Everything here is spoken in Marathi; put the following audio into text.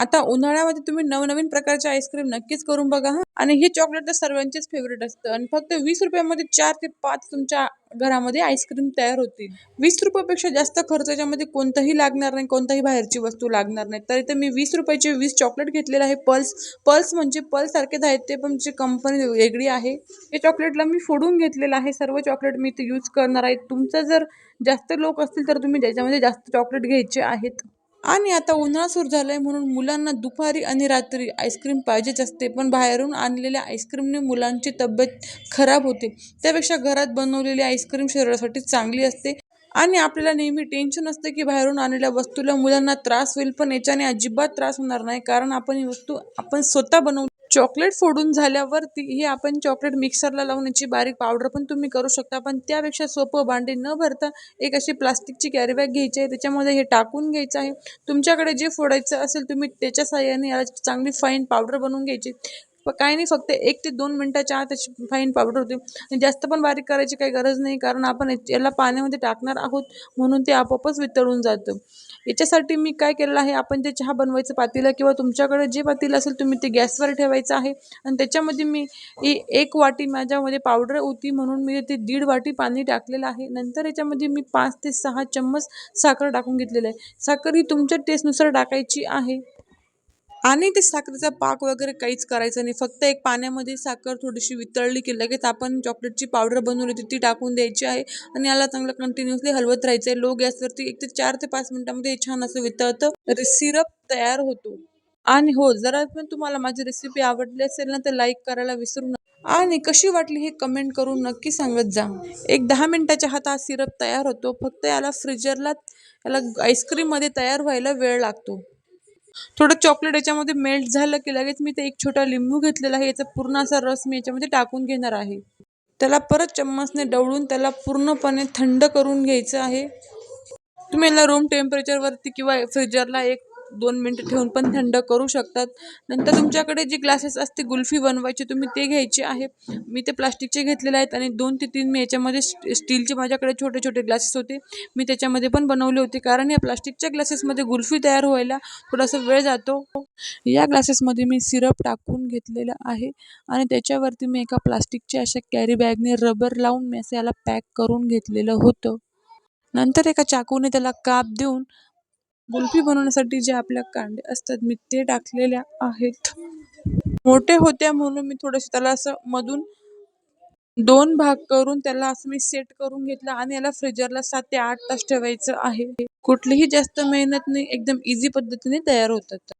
आता उन्हाळ्यामध्ये तुम्ही नवनवीन प्रकारचे आईस्क्रीम नक्कीच करून बघा हा. आणि हे चॉकलेट तर सर्वांचेच फेवरेट असतं. आणि फक्त वीस रुपयामध्ये चार ते पाच तुमच्या घरामध्ये आईस्क्रीम तयार होतील. वीस रुपयापेक्षा जास्त खर्च याच्यामध्ये कोणताही लागणार नाही कोणताही बाहेरची वस्तू लागणार नाही. तर इथे मी वीस रुपयाचे वीस चॉकलेट घेतलेलं आहे. पल्स पल्स म्हणजे पल्स सारखेच आहेत ते पण जे कंपनी वेगळी आहे. हे चॉकलेटला मी फोडून घेतलेलं आहे. सर्व चॉकलेट मी ते यूज करणार आहे. तुमचं जर जास्त लोक असतील तर तुम्ही ज्याच्यामध्ये जास्त चॉकलेट घ्यायचे आहेत. आणि आता उन्हाळा सुरू झाला आहे म्हणून मुलांना दुपारी आणि रात्री आईस्क्रीम पाहिजेच असते. पण बाहेरून आणलेल्या आईस्क्रीमने मुलांची तब्येत खराब होते. त्यापेक्षा घरात बनवलेली आईस्क्रीम शरीरासाठी चांगली असते. आणि आपल्याला नेहमी टेन्शन असतं की बाहेरून आणलेल्या वस्तूला मुलांना त्रास होईल पण याच्याने अजिबात त्रास होणार नाही. कारण आपण ही वस्तू आपण स्वतः बनवू चॉकलेट फोडून झाल्यावरती हे आपण चॉकलेट मिक्सरला लावून याची बारीक पावडर पण तुम्ही करू शकता पण त्यापेक्षा सोपं भांडे न भरता एक अशी प्लास्टिकची कॅरीबॅग घ्यायची आहे त्याच्यामध्ये हे टाकून घ्यायचं आहे. तुमच्याकडे जे फोडायचं असेल तुम्ही त्याच्या साह्याने याला चांगली फाईन पावडर बनवून घ्यायची. प- काही नाही फक्त एक ते दोन मिनटाच्या आत त्याची फाईन पावडर होते. आणि जास्त पण बारीक करायची काही गरज नाही कारण आपण याला पाण्यामध्ये टाकणार आहोत म्हणून ते आपोआपच वितळून जातं. याच्यासाठी मी काय केलेलं आहे आपण ते चहा बनवायचं पातेलं किंवा तुमच्याकडे जे पातेलं असेल तुम्ही ते गॅसवर ठेवायचं आहे. आणि त्याच्यामध्ये मी एक वाटी माझ्यामध्ये पावडर होती म्हणून मी ते दीड वाटी पाणी टाकलेलं आहे. नंतर याच्यामध्ये मी पाच ते सहा चम्मच साखर टाकून घेतलेलं आहे. साखर ही तुमच्या टेस्टनुसार टाकायची आहे. आणि ते साखरेचा पाक वगैरे काहीच करायचं नाही. फक्त एक पाण्यामध्ये साखर थोडीशी वितळली की लगेच आपण चॉकलेटची पावडर बनवली होती ती टाकून द्यायची आहे आणि याला चांगलं कंटिन्युअसली हलवत राहायचं आहे लो गॅसवरती एक ते चार ते पाच मिनिटामध्ये छान असं वितळतं. सिरप तयार होतो. आणि हो जरा पण तुम्हाला माझी रेसिपी आवडली असेल ना तर लाईक करायला विसरू नका. आणि कशी वाटली हे कमेंट करून नक्की सांगत जा. एक दहा मिनिटाच्या हात हा सिरप तयार होतो. फक्त याला फ्रीजरला याला आईस्क्रीममध्ये तयार व्हायला वेळ लागतो. थोडं चॉकलेट याच्यामध्ये मेल्ट झालं की लगेच मी ते एक छोटा लिंबू घेतलेला आहे. याचा पूर्ण असा रस मी याच्यामध्ये टाकून घेणार आहे. त्याला परत चम्मचने डवळून त्याला पूर्णपणे थंड करून घ्यायचं आहे. तुम्ही याला रूम टेम्परेचरवरती किंवा फ्रीजरला एक दोन मिनटं ठेवून पण थंड करू शकतात. नंतर तुमच्याकडे जे ग्लासेस असते गुल्फी बनवायचे तुम्ही ते घ्यायचे आहे. मी ते प्लास्टिकचे घेतलेले आहेत आणि दोन ते तीन मी याच्यामध्ये स्टीलचे माझ्याकडे छोटे छोटे ग्लासेस होते. मी त्याच्यामध्ये पण बनवले होते कारण या प्लास्टिकच्या ग्लासेसमध्ये गुल्फी तयार व्हायला थोडासा वेळ जातो. या ग्लासेसमध्ये मी सिरप टाकून घेतलेला आहे आणि त्याच्यावरती मी एका प्लास्टिकच्या अशा कॅरी बॅगने रबर लावून मी असं याला पॅक करून घेतलेलं होतं. नंतर एका चाकूने त्याला काप देऊन गुल्फी बनवण्यासाठी जे आपल्या कांडे असतात मी ते टाकलेल्या आहेत. मोठे होत्या म्हणून मी थोडेसे त्याला असं मधून दोन भाग करून त्याला असं मी सेट करून घेतलं आणि याला फ्रीजरला सात ते आठ तास ठेवायचं आहे. कुठलीही जास्त मेहनत नाही एकदम इझी पद्धतीने तयार होतात.